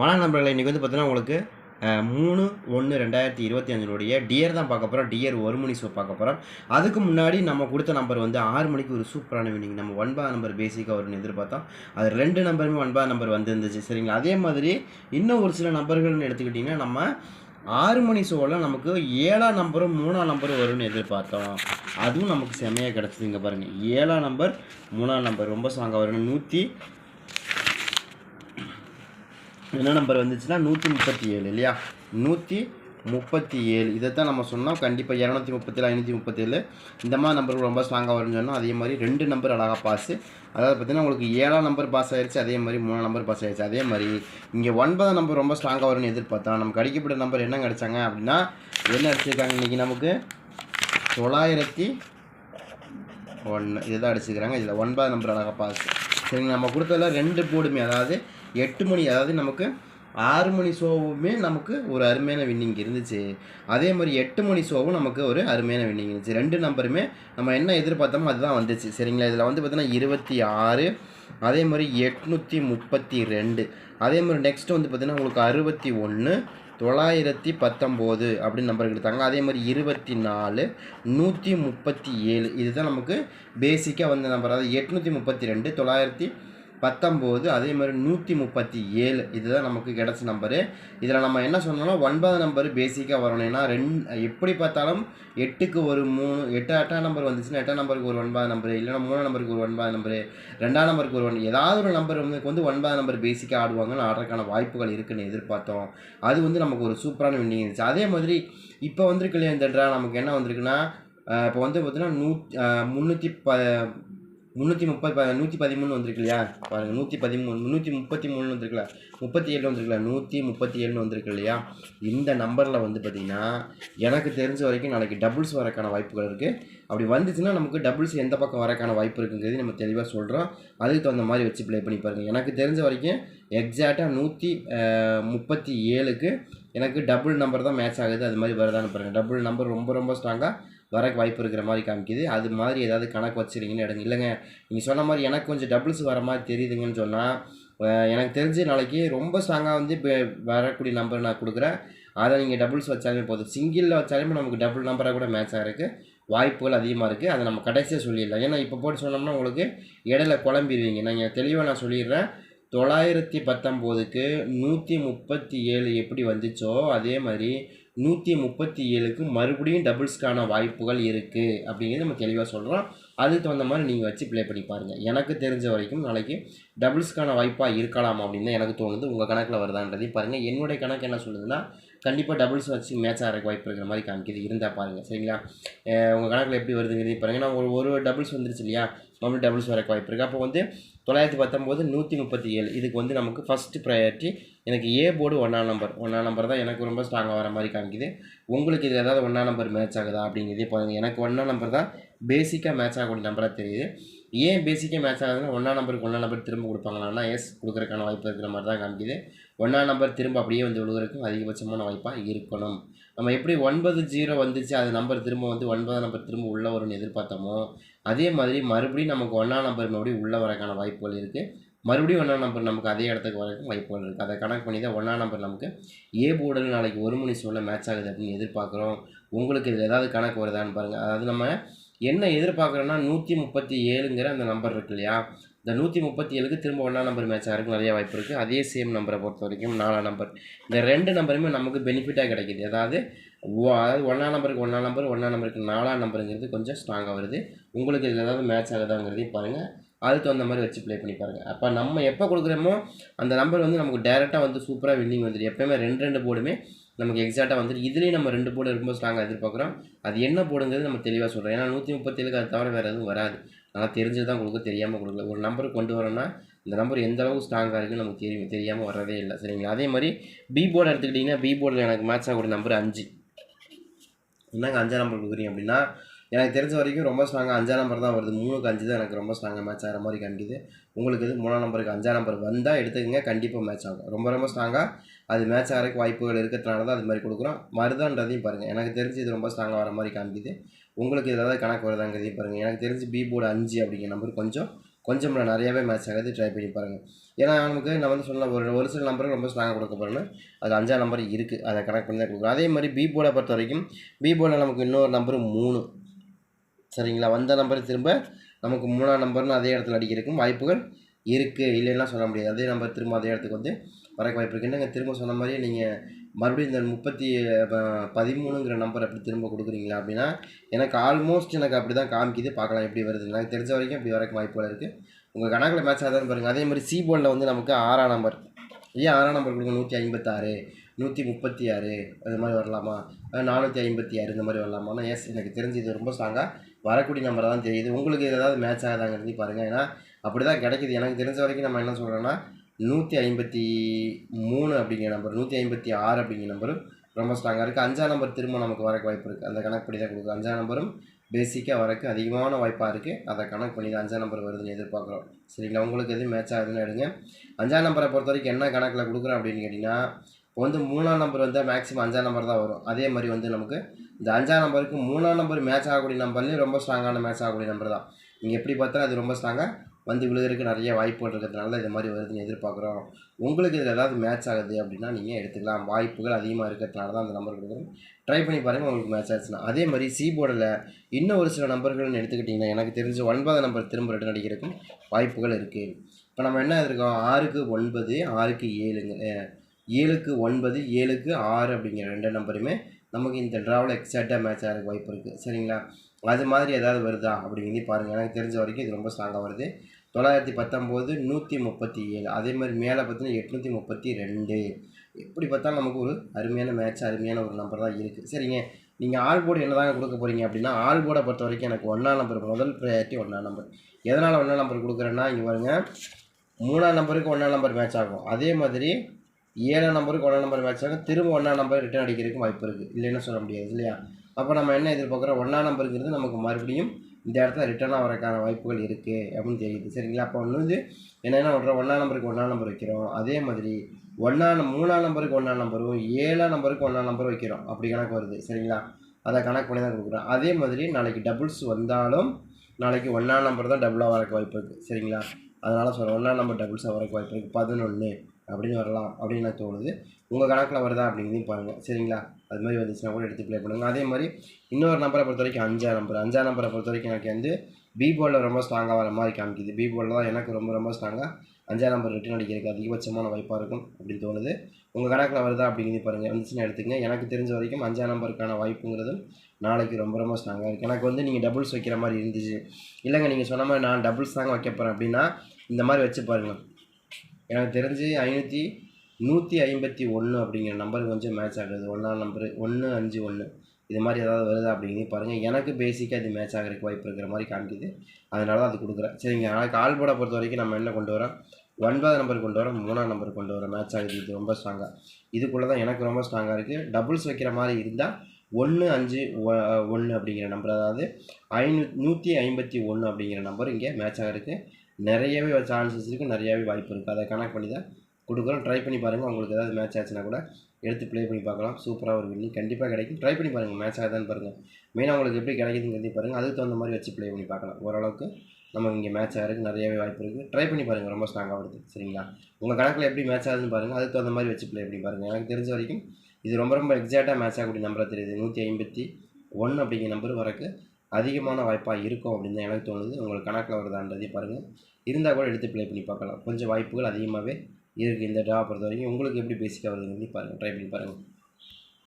வணக்கம் நம்பர்களை இன்றைக்கி வந்து பார்த்தீங்கன்னா உங்களுக்கு மூணு ஒன்று ரெண்டாயிரத்தி இருபத்தி அஞ்சினுடைய டியர் தான் பார்க்க போகிறோம் டியர் ஒரு மணி ஷோ பார்க்க போகிறோம் அதுக்கு முன்னாடி நம்ம கொடுத்த நம்பர் வந்து ஆறு மணிக்கு ஒரு சூப்பரான வினிங் நம்ம ஒன்பது நம்பர் பேசிக்காக வரும்னு எதிர்பார்த்தோம். அது ரெண்டு நம்பருமே ஒன்பது நம்பர் வந்துருந்துச்சு. சரிங்களா? அதே மாதிரி இன்னும் ஒரு சில நம்பர்கள்னு எடுத்துக்கிட்டிங்கன்னா நம்ம ஆறு மணி ஷோவில் நமக்கு ஏழாம் நம்பரும் மூணாம் நம்பரும் வரும்னு எதிர்பார்த்தோம். அதுவும் நமக்கு செமையாக கிடச்சிதுங்க பாருங்கள் ஏழாம் நம்பர் மூணாம் நம்பர் ரொம்ப ஸ்ட்ராங்காக வரும் நூற்றி என்ன நம்பர் வந்துச்சுன்னா நூற்றி முப்பத்தி ஏழு இல்லையா? நூற்றி முப்பத்தி ஏழு. இதைத்தான் நம்ம சொன்னோம். கண்டிப்பாக இரநூத்தி முப்பத்தேழு ஐநூற்றி முப்பத்தேழு இந்த மாதிரி நம்பர் ரொம்ப ஸ்ட்ராங்காக வரும்னு சொன்னோம். அதே மாதிரி ரெண்டு நம்பர் அழகாக பாஸ் அதாவது பார்த்தீங்கன்னா உங்களுக்கு ஏழாம் நம்பர் பாஸ் ஆயிடுச்சு அதே மாதிரி மூணாம் நம்பர் பாஸ் ஆயிடுச்சு அதே மாதிரி இங்கே ஒன்பதாம் நம்பர் ரொம்ப ஸ்ட்ராங்காக வரும்னு எதிர்பார்த்தோம். நமக்கு அடிக்கப்பட்ட நம்பர் என்ன கிடைச்சாங்க அப்படின்னா என்ன அடிச்சிருக்காங்க இன்றைக்கி நமக்கு? தொள்ளாயிரத்தி ஒன்று. இதுதான் அடிச்சுக்கிறாங்க இதில் ஒன்பதாம் நம்பர் அழகாக பாஸ் சரிங்க நம்ம கொடுத்ததில் ரெண்டு போர்டுமே அதாவது எட்டு மணி அதாவது நமக்கு ஆறு மணி ஷோவுமே நமக்கு ஒரு அருமையான வின்னிங் இருந்துச்சு. அதே மாதிரி எட்டு மணி ஷோவும் நமக்கு ஒரு அருமையான வின்னிங் இருந்துச்சு. ரெண்டு நம்பருமே நம்ம என்ன எதிர்பார்த்தோமோ அதுதான் வந்துச்சு. சரிங்களா? இதில் வந்து பார்த்தீங்கன்னா இருபத்தி ஆறு அதே மாதிரி எட்நூற்றி முப்பத்தி ரெண்டு அதே மாதிரி நெக்ஸ்ட்டு வந்து பார்த்தீங்கன்னா உங்களுக்கு அறுபத்தி ஒன்று தொள்ளாயிரத்தி பத்தொம்போது அப்படின்னு நம்பர் எடுத்தாங்க அதே மாதிரி இருபத்தி நாலு நூற்றி முப்பத்தி ஏழு. இதுதான் நமக்கு பேசிக்காக வந்த நம்பர் அதாவது எட்நூற்றி முப்பத்தி ரெண்டு தொள்ளாயிரத்தி பத்தொம்போது அதே மாதிரி நூற்றி முப்பத்தி ஏழு இதுதான் நமக்கு கிடச்ச நம்பரு இதில் நம்ம என்ன சொன்னோம்னா ஒன்பது நம்பர் பேசிக்காக வரணும். ஏன்னா ரெண்டு எப்படி பார்த்தாலும் எட்டுக்கு ஒரு மூணு எட்டு எட்டாம் நம்பர் வந்துச்சுன்னா எட்டாம் நம்பருக்கு ஒரு ஒன்பது நம்பர் இல்லைன்னா மூணாம் நம்பருக்கு ஒரு ஒன்பது நம்பரு ரெண்டாம் நம்பருக்கு ஒரு ஒன் ஏதாவது ஒரு நம்பர் வந்து வந்து ஒன்பது நம்பர் பேசிக்காக ஆடுவாங்கன்னு ஆடுறதுக்கான வாய்ப்புகள் இருக்குன்னு எதிர்பார்த்தோம். அது வந்து நமக்கு ஒரு சூப்பரான வின்னிங் இருந்துச்சு. அதே மாதிரி இப்போ வந்திருக்கு இல்லையா இந்த ட்ரா நமக்கு என்ன வந்திருக்குன்னா இப்போ வந்து பார்த்தீங்கன்னா நூ முந்நூற்றி ப முந்நூற்றி முப்பது ப நூற்றி பதிமூணு வந்திருக்கு இல்லையா பாருங்கள் நூற்றி பதிமூணு முந்நூற்றி முப்பத்தி மூணு வந்திருக்குல்ல முப்பத்தி ஏழு வந்திருக்குல்ல நூற்றி முப்பத்தி ஏழுன்னு வந்திருக்கு இல்லையா இந்த நம்பரில் வந்து பார்த்திங்கன்னா எனக்கு தெரிஞ்ச வரைக்கும் நாளைக்கு டபுள்ஸ் வரக்கான வாய்ப்புகள் இருக்குது அப்படி வந்துச்சுன்னா நமக்கு டபுள்ஸ் எந்த பக்கம் வரக்கான வாய்ப்பு இருக்குங்கிறது நம்ம தெளிவாக சொல்கிறோம் அதுக்கு தகுந்த மாதிரி வச்சு ப்ளே பண்ணி பாருங்கள் எனக்கு தெரிஞ்ச வரைக்கும் எக்ஸாக்டாக நூற்றி முப்பத்தி ஏழுக்கு எனக்கு டபுள் நம்பர் தான் மேட்ச் ஆகுது. அது மாதிரி வருதான்னு பாருங்கள் டபுள் நம்பர் ரொம்ப ரொம்ப ஸ்ட்ராங்காக வரக்கு வாய்ப்பு இருக்கிற மாதிரி காமிக்குது. அது மாதிரி ஏதாவது கணக்கு வச்சுருங்கன்னு எடுங்க. இல்லைங்க நீங்கள் சொன்ன மாதிரி எனக்கு கொஞ்சம் டபுள்ஸ் வர மாதிரி தெரியுதுங்கன்னு சொன்னால் எனக்கு தெரிஞ்சு நாளைக்கு ரொம்ப ஸ்ட்ராங்காக வந்து இப்போ வரக்கூடிய நம்பர் நான் கொடுக்குறேன். அதை நீங்கள் டபுள்ஸ் வச்சாலுமே போதும். சிங்கிளில் வச்சாலுமே நமக்கு டபுள் நம்பராக கூட மேட்ச் ஆகிறதுக்கு வாய்ப்புகள் அதிகமாக இருக்குது அதை நம்ம கடைசியாக சொல்லிடலாம். ஏன்னா இப்போ போட்டு சொன்னோம்னா உங்களுக்கு இடையில குழம்பிடுவீங்க. நான் தெளிவாக நான் சொல்லிடுறேன். தொள்ளாயிரத்தி பத்தொம்போதுக்கு நூற்றி முப்பத்தி ஏழு எப்படி வந்துச்சோ அதே மாதிரி நூற்றி முப்பத்தி ஏழுக்கு மறுபடியும் டபுள்ஸ்க்கான வாய்ப்புகள் இருக்குது அப்படிங்கிறது நம்ம தெளிவாக சொல்கிறோம் அதுக்கு தகுந்த மாதிரி நீங்கள் வச்சு ப்ளே பண்ணி பாருங்கள் எனக்கு தெரிஞ்ச வரைக்கும் நாளைக்கு டபுள்ஸ்க்கான வாய்ப்பாக இருக்கலாம் அப்படின்னு தான் எனக்கு தோணுது. உங்கள் கணக்கில் வருதான்றதையும் பாருங்கள் என்னுடைய கணக்கு என்ன சொல்லுதுன்னா கண்டிப்பாக டபுள்ஸ் வச்சு மேட்ச் ஆகிற வாய்ப்பு இருக்கிற மாதிரி காமிக்குது. இருந்தால் பாருங்கள் சரிங்களா? உங்கள் கணக்கில் எப்படி வருதுங்கிறதையும் பாருங்கள் நான் ஒரு ஒரு டபுள்ஸ் வந்துருச்சு இல்லையா? மறுபடியும் டபுள்ஸ் வரக்கு வாய்ப்பு இருக்குது அப்போ வந்து தொள்ளாயிரத்தி பத்தொம்போது நூற்றி முப்பத்தி ஏழு. இதுக்கு வந்து நமக்கு ஃபஸ்ட்டு ப்ரையாரிட்டி எனக்கு ஏ போர்டு ஒன்றாம் நம்பர் ஒன்றாம் நம்பர் தான் எனக்கு ரொம்ப ஸ்ட்ராங்காக வர மாதிரி காமிக்குது. உங்களுக்கு இது ஏதாவது ஒன்றாம் நம்பர் மேட்ச் ஆகுதா அப்படிங்கிறதே பாருங்கள் எனக்கு ஒன்றாம் நம்பர் தான் பேசிக்காக மேட்ச் ஆகக்கூடிய நம்பராக தெரியுது. ஏன் பேசிக்காக மேட்ச் ஆகுதுன்னா ஒன்றாம் நம்பருக்கு ஒன்றாம் நம்பர் திரும்ப கொடுப்பாங்களான்னா எஸ் கொடுக்குறக்கான வாய்ப்பு இருக்கிற மாதிரி தான் காமிக்குது. ஒன்றாம் நம்பர் திரும்ப அப்படியே வந்து விழுகிறதுக்கும் அதிகபட்சமான வாய்ப்பாக இருக்கணும். நம்ம எப்படி ஒன்பது ஜீரோ வந்துச்சு அது நம்பர் திரும்ப வந்து ஒன்பதாம் நம்பர் திரும்ப உள்ளே வரும்னு எதிர்பார்த்தோமோ அதே மாதிரி மறுபடியும் நமக்கு ஒன்றாம் நம்பர் மறுபடியும் உள்ளே வரக்கான வாய்ப்புகள் இருக்குது மறுபடியும் ஒன்றாம் நம்பர் நமக்கு அதே இடத்துக்கு வரக்கும் வாய்ப்புகள் இருக்குது அதை கணக்கு பண்ணி தான் ஒன்றாம் நம்பர் நமக்கு ஏ போர்டில் நாளைக்கு ஒரு மணி சூழலில் மேட்ச் ஆகுது அப்படின்னு எதிர்பார்க்குறோம். உங்களுக்கு இதில் ஏதாவது கணக்கு வருதான்னு பாருங்கள் அதாவது நம்ம என்ன எதிர்பார்க்குறோன்னா நூற்றி முப்பத்தி ஏழுங்கிற அந்த நம்பர் இருக்கு இல்லையா? இந்த நூற்றி முப்பத்தி ஏழுக்கு திரும்ப ஒன்றாம் நம்பர் மேட்ச் ஆகிறதுக்கு நிறைய வாய்ப்பு இருக்குது அதே சேம் நம்பரை பொறுத்த வரைக்கும் நாலாம் நம்பர் இந்த ரெண்டு நம்பருமே நமக்கு பெனிஃபிட்டாக கிடைக்கிது. அதாவது அதாவது ஒன்றாம் நம்பருக்கு ஒன்றாம் நம்பர் ஒன்றாம் நம்பருக்கு நாலாம் நம்பருங்கிறது கொஞ்சம் ஸ்ட்ராங்காக வருது. உங்களுக்கு இதில் ஏதாவது மேட்ச் ஆகுதாங்கிறதையும் பாருங்கள் அதுக்கு தகுந்த மாதிரி வச்சு ப்ளே பண்ணி பாருங்கள் அப்போ நம்ம எப்போ கொடுக்குறோமோ அந்த நம்பர் வந்து நமக்கு டேரெக்டாக வந்து சூப்பராக வின்னிங் வந்துடும் எப்போயுமே ரெண்டு ரெண்டு போர்டுமே நமக்கு எக்ஸாக்டாக வந்துடும் இதுலேயும் நம்ம ரெண்டு போர்டு ரொம்ப ஸ்ட்ராங்காக எதிர்பார்க்குறோம். அது என்ன போடுங்கிறது நம்ம தெளிவாக சொல்கிறோம் ஏன்னா நூற்றி முப்பத்தேழுக்கு அது தவிர வேறு எதுவும் வராது. நல்லா தெரிஞ்சது தான் கொடுக்க தெரியாமல் கொடுக்கல. ஒரு நம்பர் கொண்டு வரோம்னா இந்த நம்பர் எந்த அளவுக்கு ஸ்ட்ராங்காக இருக்குன்னு நமக்கு தெரியும் தெரியாமல் வரதே இல்லை. சரிங்களா? அதே மாதிரி பி போர்டு எடுத்துக்கிட்டிங்கன்னா பி போர்டில் எனக்கு மேட்ச் ஆகக்கூடிய நம்பர் அஞ்சு. என்னங்க அஞ்சாம் நம்பர் கொடுக்குறீங்க அப்படின்னா எனக்கு தெரிஞ்ச வரைக்கும் ரொம்ப ஸ்ட்ராங்காக அஞ்சாம் நம்பர் தான் வருது. மூணுக்கு அஞ்சு தான் எனக்கு ரொம்ப ஸ்ட்ராங்காக மேட்ச் ஆகிற மாதிரி காமிக்குது உங்களுக்கு இது மூணாம் நம்பருக்கு அஞ்சாம் நம்பர் வந்தால் எடுத்துக்கங்க கண்டிப்பாக மேட்ச் ஆகும். ரொம்ப ரொம்ப ஸ்ட்ராங்காக அது மேட்ச் ஆகிறதுக்கு வாய்ப்புகள் இருக்கிறதுனால தான் அது மாதிரி கொடுக்குறோம். மருதான்றதையும் பாருங்கள் எனக்கு தெரிஞ்சு இது ரொம்ப ஸ்ட்ராங்காக வர மாதிரி காமிக்குது உங்களுக்கு ஏதாவது கணக்கு வருதாங்கிறதையும் பாருங்கள் எனக்கு தெரிஞ்சு பி போர்டு அஞ்சு அப்படிங்கிற நம்பர் கொஞ்சம் கொஞ்சம் நிறையாவே மேட்ச் ஆகுது. ட்ரை பண்ணி பாருங்கள் ஏன்னா நமக்கு நான் வந்து சொன்ன ஒரு ஒரு சில நம்பருக்கு ரொம்ப ஸ்ட்ராங்காக கொடுக்க போகிறேன்னு அது அஞ்சாம் நம்பர் இருக்குது அதை கனெக்ட் பண்ணி தான் கொடுக்குறோம் அதே மாதிரி பி போர்டை பொறுத்த வரைக்கும் பி போர்டில் நமக்கு இன்னொரு நம்பர் மூணு. சரிங்களா? வந்த நம்பர் திரும்ப நமக்கு மூணாம் நம்பர்னு அதே இடத்துல அடிக்கிறதுக்கும் வாய்ப்புகள் இருக்குது இல்லைன்னா சொல்ல முடியாது. அதே நம்பர் திரும்ப அதே இடத்துக்கு வந்து வரக்கு வாய்ப்பு இருக்குது என்னங்க திரும்ப சொன்ன மாதிரியே நீங்கள் மறுபடியும் இந்த முப்பத்தி பதிமூணுங்கிற நம்பர் அப்படி திரும்ப கொடுக்குறீங்களா அப்படின்னா எனக்கு ஆல்மோஸ்ட் எனக்கு அப்படி தான் காமிக்குது. பார்க்கலாம் எப்படி வருது எனக்கு தெரிஞ்ச வரைக்கும் இப்படி வரக்கு வாய்ப்புகள் இருக்குது உங்கள் கணக்கில் மேட்ச் ஆகுதான்னு பாருங்கள் அதே மாதிரி சி போர்டில் வந்து நமக்கு ஆறாம் நம்பர் ஏன் ஆறாம் நம்பர் கொடுங்க நூற்றி ஐம்பத்தாறு நூற்றி முப்பத்தி ஆறு அது மாதிரி வரலாமா? நானூற்றி ஐம்பத்தி ஆறு இந்த மாதிரி வரலாமா? எஸ் எனக்கு தெரிஞ்சு இது ரொம்ப ஸ்ட்ராங்காக வரக்கூடிய நம்பர் தான் தெரியுது. உங்களுக்கு ஏதாவது மேட்ச் ஆகுதாங்கிறது பாருங்கள் ஏன்னா அப்படி தான் கிடைக்குது. எனக்கு தெரிஞ்ச வரைக்கும் நம்ம என்ன சொல்கிறோன்னா நூற்றி ஐம்பத்தி மூணு அப்படிங்கிற நம்பர் நூற்றி ஐம்பத்தி ஆறு அப்படிங்கிற நம்பரும் ரொம்ப ஸ்ட்ராங்காக இருக்குது அஞ்சாம் நம்பர் திரும்ப நமக்கு வரக்கு வாய்ப்பு இருக்குது அந்த கணக்குப்படி தான் கொடுக்குது. அஞ்சாம் நம்பரும் பேசிக்காக வரக்கு அதிகமான வாய்ப்பாக இருக்குது அதை கணக்கு பண்ணி தான் அஞ்சாம் நம்பர் வருதுன்னு எதிர்பார்க்குறோம். சரிங்களா? உங்களுக்கு எது மேட்ச் ஆகுதுன்னு எடுங்க. அஞ்சாம் நம்பரை பொறுத்த வரைக்கும் என்ன கணக்கில் கொடுக்குறோம் அப்படின்னு கேட்டிங்கன்னா இப்போ வந்து மூணாம் நம்பர் வந்தால் மேக்ஸிமம் அஞ்சாம் நம்பர் தான் வரும். அதே மாதிரி வந்து நமக்கு இந்த அஞ்சாம் நம்பருக்கு மூணாம் நம்பர் மேட்ச் ஆகக்கூடிய நம்பர்லேயும் ரொம்ப ஸ்ட்ராங்கான மேட்ச் ஆகக்கூடிய நம்பர் தான். நீங்கள் எப்படி பார்த்தாலும் அது ரொம்ப ஸ்ட்ராங்காக வந்து விழுகிறதுக்கு நிறைய வாய்ப்புகள் இருக்கிறதுனால இது மாதிரி வருதுன்னு எதிர்பார்க்குறோம். உங்களுக்கு இதில் ஏதாவது மேட்ச் ஆகுது அப்படின்னா நீங்கள் எடுத்துக்கலாம். வாய்ப்புகள் அதிகமாக இருக்கிறதுனால தான் அந்த நம்பர் கொடுக்குறோம். ட்ரை பண்ணி பாருங்கள் உங்களுக்கு மேட்ச் ஆச்சுன்னா. அதே மாதிரி சி போர்டில் இன்னும் ஒரு சில நம்பர்கள்னு எடுத்துக்கிட்டிங்கன்னா எனக்கு தெரிஞ்ச ஒன்பது நம்பர் திரும்ப ரிட்டன் அடிக்கிறதுக்கும் வாய்ப்புகள் இருக்குது இப்போ நம்ம என்ன இருக்கோம் ஆறுக்கு ஒன்பது ஆறுக்கு ஏழுங்க ஏழுக்கு ஒன்பது ஏழுக்கு ஆறு அப்படிங்கிற ரெண்டு நம்பருமே நமக்கு இந்த ட்ராவில் எக்ஸாக்டாக மேட்ச் ஆகிறதுக்கு வாய்ப்பு இருக்குது சரிங்களா? அது மாதிரி ஏதாவது வருதா அப்படிங்கிறது பாருங்கள் எனக்கு தெரிஞ்ச வரைக்கும் இது ரொம்ப ஸ்ட்ராங்காக வருது. தொள்ளாயிரத்தி பத்தொம்போது நூற்றி முப்பத்தி ஏழு. அதே மாதிரி மேலே பார்த்தீங்கன்னா எட்நூற்றி முப்பத்தி ரெண்டு. எப்படி பார்த்தாலும் நமக்கு ஒரு அருமையான மேட்ச் அருமையான ஒரு நம்பர் தான் இருக்குது சரிங்க. நீங்கள் ஆல் போர்டு என்ன தாங்க கொடுக்க போகிறீங்க அப்படின்னா ஆல் போர்டை பொறுத்த வரைக்கும் எனக்கு ஒன்றாம் நம்பர் முதல் ப்ரையாரிட்டி ஒன்றாம் நம்பர் எதனால் ஒன்றாம் நம்பர் கொடுக்குறேன்னா இங்கே பாருங்கள் மூணாம் நம்பருக்கு ஒன்றாம் நம்பர் மேட்ச் ஆகும். அதே மாதிரி ஏழாம் நம்பருக்கு ஒன்றாம் நம்பர் மேட்ச் ஆகும் திரும்ப ஒன்றாம் நம்பர் ரிட்டர்ன் அடிக்கிறதுக்கு வாய்ப்பு இருக்குது இல்லைன்னு சொல்ல முடியாது இல்லையா? அப்போ நம்ம என்ன எதிர்பார்க்குறோம்? ஒன்றாம் நம்பருங்கிறது நமக்கு மறுபடியும் இந்த இடத்துல ரிட்டர்னாக வரக்கான வாய்ப்புகள் இருக்குது அப்படின்னு தெரியுது. சரிங்களா? அப்போ ஒன்று வந்து என்னென்ன பண்ணுறோம் ஒன்றாம் நம்பருக்கு ஒன்றாம் நம்பர் வைக்கிறோம். அதே மாதிரி ஒன்றாம் மூணாம் நம்பருக்கு ஒன்றாம் நம்பரும் ஏழாம் நம்பருக்கு ஒன்றாம் நம்பர் வைக்கிறோம். அப்படி கணக்கு வருது. சரிங்களா? அதை கணக்கு பண்ணி தான் கொடுக்குறோம். அதே மாதிரி நாளைக்கு டபுள்ஸ் வந்தாலும் நாளைக்கு ஒன்றாம் நம்பர் தான் டபுளாக வரக்கு வாய்ப்பு இருக்குது சரிங்களா? அதனால் சொல்கிறேன் ஒன்றாம் நம்பர் டபுள்ஸாக வரக்கு வாய்ப்பு இருக்குது பதினொன்று அப்படின்னு வரலாம் அப்படின்னு நான் தோணுது. உங்கள் கணக்கில் வருதா அப்படிங்கிறதையும் பாருங்கள் சரிங்களா? அது மாதிரி வந்துச்சுன்னா கூட எடுத்து ப்ளே பண்ணுங்கள் அதே மாதிரி இன்னொரு நம்பரை பொறுத்த வரைக்கும் அஞ்சா நம்பர் அஞ்சாம் நம்பரை பொறுத்த வரைக்கும் எனக்கு வந்து பி ரொம்ப ஸ்ட்ராங்காக வர மாதிரி காமிக்குது. பி தான் எனக்கு ரொம்ப ரொம்ப ஸ்ட்ராங்காக அஞ்சா நம்பர் ரிட்டர்ன் அடிக்கிறதுக்கு அதிகபட்சமான வாய்ப்பாக இருக்கும் அப்படின்னு தோணுது. உங்கள் கணக்கில் வருதா அப்படிங்கிறது பாருங்கள் வந்துச்சுன்னா எடுத்துங்க எனக்கு தெரிஞ்ச வரைக்கும் அஞ்சா நம்பருக்கான வாய்ப்புங்கிறதும் நாளைக்கு ரொம்ப ரொம்ப ஸ்ட்ராங்காக இருக்குது எனக்கு வந்து நீங்கள் டபுள்ஸ் வைக்கிற மாதிரி இருந்துச்சு. இல்லைங்க நீங்கள் சொன்ன மாதிரி நான் டபுள்ஸ் தாங்க வைக்க போகிறேன் அப்படின்னா இந்த மாதிரி வச்சு பாருங்கள் எனக்கு தெரிஞ்சு ஐநூற்றி நூற்றி ஐம்பத்தி ஒன்று அப்படிங்கிற நம்பர் கொஞ்சம் மேட்ச் ஆகுது. ஒன்றாம் நம்பரு ஒன்று அஞ்சு ஒன்று இது மாதிரி ஏதாவது வருதா அப்படிங்கிறது பாருங்கள் எனக்கு பேசிக்காக இது மேட்ச் ஆகிறதுக்கு வாய்ப்பு இருக்கிற மாதிரி காமிக்குது. அதனால தான் அது கொடுக்குறேன். சரிங்க நாளைக்கு ஆல் போட பொறுத்த வரைக்கும் நம்ம என்ன கொண்டு வரோம்? ஒன்பது நம்பர் கொண்டு வரோம் மூணாம் நம்பர் கொண்டு வரோம். மேட்ச் ஆகுது. இது ரொம்ப ஸ்ட்ராங்காக இதுக்குள்ளே தான் எனக்கு ரொம்ப ஸ்ட்ராங்காக இருக்குது டபுள்ஸ் வைக்கிற மாதிரி இருந்தால் ஒன்று அஞ்சு ஒன்று அப்படிங்கிற நம்பர் அதாவது ஐநூ நூற்றி ஐம்பத்தி ஒன்று அப்படிங்கிற நம்பர் இங்கே மேட்ச் ஆகிருக்கு நிறையவே சான்சஸ் இருக்குது நிறையாவே வாய்ப்பு இருக்குது அதை கனெக்ட் பண்ணி தான் கொடுக்குறோம். ட்ரை பண்ணி பாருங்கள் உங்களுக்கு ஏதாவது மேட்ச் ஆச்சுன்னா கூட எடுத்து ப்ளே பண்ணி பார்க்கலாம். சூப்பராக ஒரு வின்னிங் கண்டிப்பாக கிடைக்கும். ட்ரை பண்ணி பாருங்கள் மேட்ச் ஆகுதான்னு பாருங்கள் மெயினாக உங்களுக்கு எப்படி கிடைக்குதுங்கிறது பாருங்கள் அதுக்கு தகுந்த மாதிரி வச்சு ப்ளே பண்ணி பார்க்கலாம். ஓரளவுக்கு நமக்கு இங்கே மேட்ச் ஆகிறதுக்கு நிறையவே வாய்ப்பு இருக்குது ட்ரை பண்ணி பாருங்கள் ரொம்ப ஸ்ட்ராங்காக வருது. சரிங்களா? உங்கள் கணக்கில் எப்படி மேட்ச் ஆகுதுன்னு பாருங்கள் அதுக்கு தகுந்த மாதிரி வச்சு ப்ளே பண்ணி பாருங்கள் எனக்கு தெரிஞ்ச வரைக்கும் இது ரொம்ப ரொம்ப எக்ஸாக்டாக மேட்ச் ஆகக்கூடிய நம்பராக தெரியுது. நூற்றி ஐம்பத்தி ஒன்று அப்படிங்கிற நம்பர் வரக்கு அதிகமான வாய்ப்பாக இருக்கும் அப்படின்னு தான் எனக்கு தோணுது. உங்களுக்கு கணக்கில் வருதான்றதையும் பாருங்கள் இருந்தால் கூட எடுத்து ப்ளே பண்ணி பார்க்கலாம். கொஞ்சம் வாய்ப்புகள் அதிகமாகவே இருக்குது இந்த ட்ரா பொறுத்த வரைக்கும் உங்களுக்கு எப்படி பேசிக்காக வருதுங்கிறதையும் பாருங்கள் ட்ரை பண்ணி பாருங்கள்